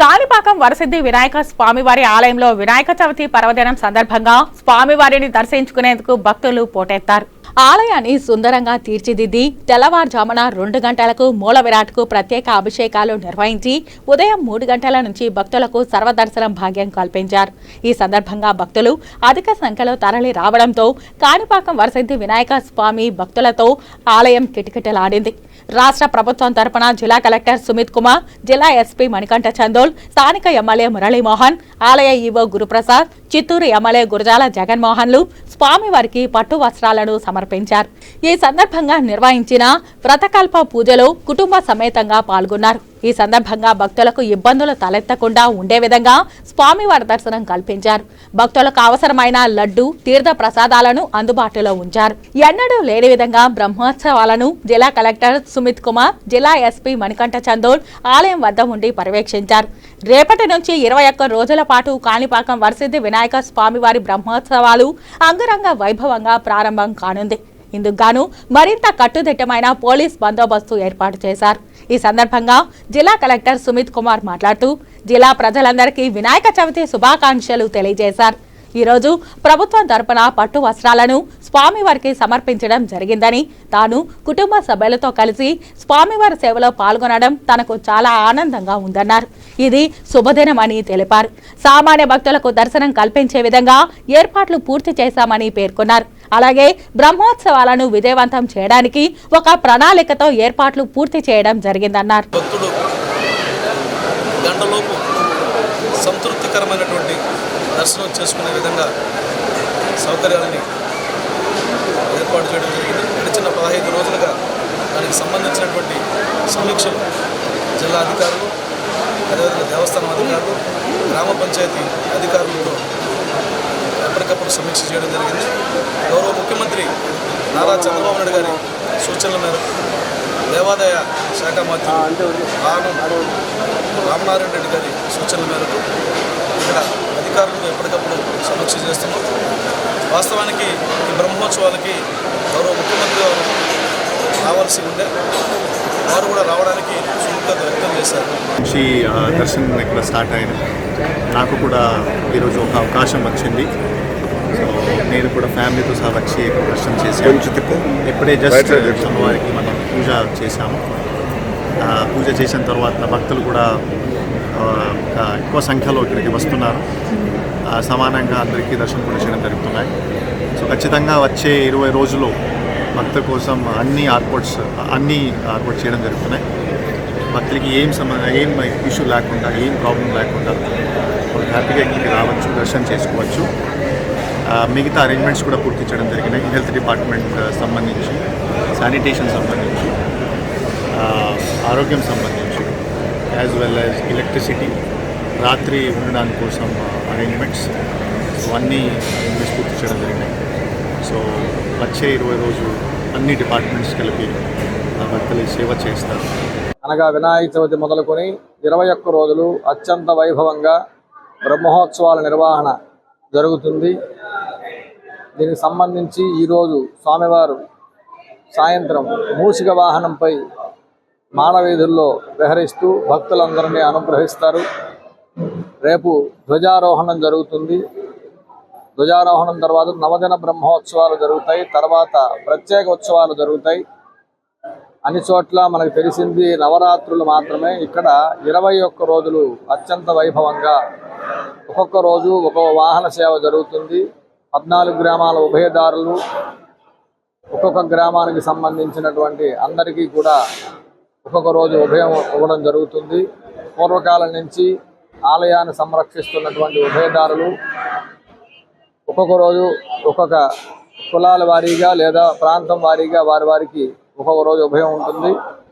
కాణిపాకం వరసిద్ధి వినాయక స్వామివారి ఆలయంలో వినాయక చవితి పర్వదినం సందర్భంగా స్వామివారిని దర్శించుకునేందుకు భక్తులు పోటెత్తారు. ఆలయాన్ని సుందరంగా తీర్చిదిద్ది తెల్లవారుజామున రెండు గంటలకు మూల విరాట్కు ప్రత్యేక అభిషేకాలు నిర్వహించి ఉదయం మూడు గంటల నుంచి భక్తులకు సర్వదర్శనం భాగ్యం కల్పించారు. ఈ సందర్భంగా భక్తులు అధిక సంఖ్యలో తరలి రావడంతో కాణిపాకం వరసిద్ధి వినాయక స్వామి భక్తులతో ఆలయం కిటకిటలాడింది. రాష్ట్ర ప్రభుత్వం తరపున జిల్లా కలెక్టర్ సుమిత్ కుమార్ జిల్లా ఎస్పీ మణికంఠ చందోల్ స్థానిక ఎమ్మెల్యే మురళీమోహన్ ఆలయ ఈవో గురుప్రసాద్ చిత్తూరు ఎమ్మెల్యే గురజాల జగన్మోహన్లు స్వామివారికి పట్టు వస్త్రాలను సమర్పించారు. ఈ సందర్భంగా నిర్వహించిన వ్రతకల్ప పూజలో కుటుంబ సమేతంగా పాల్గొన్నారు. ఈ సందర్భంగా భక్తులకు ఇబ్బందులు తలెత్తకుండా ఉండే విధంగా స్వామివారి దర్శనం కల్పించారు. భక్తులకు అవసరమైన లడ్డు తీర్థ ప్రసాదాలను అందుబాటులో ఉంచారు. ఎన్నడూ లేని విధంగా బ్రహ్మోత్సవాలను జిల్లా కలెక్టర్ సుమిత్ కుమార్ జిల్లా ఎస్పీ మణికంఠ చందోల్ ఆలయం వద్ద ఉండి పర్యవేక్షించారు. రేపటి నుంచి ఇరవై ఒక్క రోజుల పాటు కాణిపాకం వరసిద్ధి వినాయక స్వామివారి బ్రహ్మోత్సవాలు అంగరంగ వైభవంగా ప్రారంభం కానుంది. ఇందుకు గాను మరింత కట్టుదిట్టమైన పోలీస్ బందోబస్తు ఏర్పాటు చేశారు. ఈ సందర్భంగా జిల్లా కలెక్టర్ సుమిత్ కుమార్ మాట్లాడుతూ జిల్లా ప్రజలందరికీ వినాయక చవితి శుభాకాంక్షలు తెలియజేశారు. ఈరోజు ప్రభుత్వం తరపున పట్టు వస్త్రాలను స్వామివారికి సమర్పించడం జరిగిందని తాను కుటుంబ సభ్యులతో కలిసి స్వామివారి సేవలో పాల్గొనడం తనకు చాలా ఆనందంగా ఉందన్నారు. ఇది శుభదినమని తెలిపారు. సామాన్య భక్తులకు దర్శనం కల్పించే విధంగా ఏర్పాట్లు పూర్తి చేశామని పేర్కొన్నారు. అలాగే బ్రహ్మోత్సవాలను విజయవంతం చేయడానికి ఒక ప్రణాళికతో ఏర్పాట్లు పూర్తి చేయడం జరిగిందన్నారు. సంతృప్తికరమైనటువంటి దర్శనం చేసుకునే విధంగా సౌకర్యాలని ఏర్పాటు చేయడం జరిగింది. గడిచిన పదహైదు రోజులుగా దానికి సంబంధించినటువంటి సమీక్షలు జిల్లా అధికారులు అదేవిధంగా దేవస్థానం అధికారులు గ్రామ పంచాయతీ అధికారులతో ఎప్పటికప్పుడు సమీక్ష చేయడం జరిగింది. గౌరవ ముఖ్యమంత్రి నారా చంద్రబాబు నాయుడు గారి సూచనల మేరకు దేవాదాయ శాఖ మంత్రి రామం రామనారాయణ రెడ్డి గారి సూచనల మేరకు ఇక్కడ అధికారులతో ఎప్పటికప్పుడు సమీక్ష చేస్తున్నాం. వాస్తవానికి ఈ బ్రహ్మోత్సవాలకి గౌరవ ముఖ్యమంత్రి గారు రావాల్సి ఉండే వారు కూడా రావడానికి సుముఖత వ్యక్తం చేశారు. ఆ, దర్శనం ఇక్కడ స్టార్ట్ అయింది నాకు కూడా ఈరోజు ఒక అవకాశం వచ్చింది. నేను కూడా ఫ్యామిలీతో సహా వచ్చి దర్శనం చేశాను. ఇప్పుడే జస్ట్ అమ్మవారికి మనం పూజ చేశాము. పూజ చేసిన తర్వాత భక్తులు కూడా ఎక్కువ సంఖ్యలో ఇక్కడికి వస్తున్నారు. సమానంగా అందరికీ దర్శనం కూడా చేయడం జరుగుతున్నాయి. సో ఖచ్చితంగా వచ్చే ఇరవై రోజులు భక్తుల కోసం అన్ని ఏర్పాట్స్ అన్ని ఏర్పాటు చేయడం జరుగుతున్నాయి. భక్తులకి ఏం సంబంధం ఏం ఇష్యూ లేకుండా ఏం ప్రాబ్లం లేకుండా హ్యాపీగా ఇక్కడికి రావచ్చు దర్శనం చేసుకోవచ్చు. మిగతా అరేంజ్మెంట్స్ కూడా పూర్తి చేయడం జరిగినాయి. హెల్త్ డిపార్ట్మెంట్ సంబంధించి శానిటేషన్ సంబంధించి ఆరోగ్యం సంబంధించి యాజ్ వెల్ యాజ్ ఎలక్ట్రిసిటీ రాత్రి ఉండడానికి కోసం అరేంజ్మెంట్స్ సో అన్నీ అరేంజ్మెంట్స్ పూర్తి చేయడం జరిగినాయి. సో వచ్చే ఇరవై రోజు అన్ని డిపార్ట్మెంట్స్ కలిపి భక్తులు సేవ చేస్తారు అనగా వినాయక చవితి మొదలుకొని ఇరవై ఒక్క రోజులు అత్యంత వైభవంగా బ్రహ్మోత్సవాల నిర్వహణ జరుగుతుంది. దీనికి సంబంధించి ఈరోజు స్వామివారు సాయంత్రం మూషిక వాహనంపై మానవీధుల్లో విహరిస్తూ భక్తులందరినీ అనుగ్రహిస్తారు. రేపు ధ్వజారోహణం జరుగుతుంది. ధ్వజారోహణం తర్వాత నవదిన బ్రహ్మోత్సవాలు జరుగుతాయి. తర్వాత ప్రత్యేక ఉత్సవాలు జరుగుతాయి. అన్ని చోట్ల మనకు తెలిసింది నవరాత్రులు మాత్రమే. ఇక్కడ ఇరవై ఒక్క రోజులు అత్యంత వైభవంగా ఒక్కొక్క రోజు ఒక్కొక్క వాహన సేవ జరుగుతుంది. పద్నాలుగు గ్రామాల ఉభయదారులు ఒక్కొక్క గ్రామానికి సంబంధించినటువంటి అందరికీ కూడా ఒక్కొక్క రోజు ఉభయం ఇవ్వడం జరుగుతుంది. పూర్వకాలం నుంచి ఆలయాన్ని సంరక్షిస్తున్నటువంటి ఉభయదారులు ఒక్కొక్క రోజు ఒక్కొక్క కులాల వారీగా లేదా ప్రాంతం వారీగా వారి వారికి ఒక్కొక్క రోజు ఉభయం ఉంటుంది.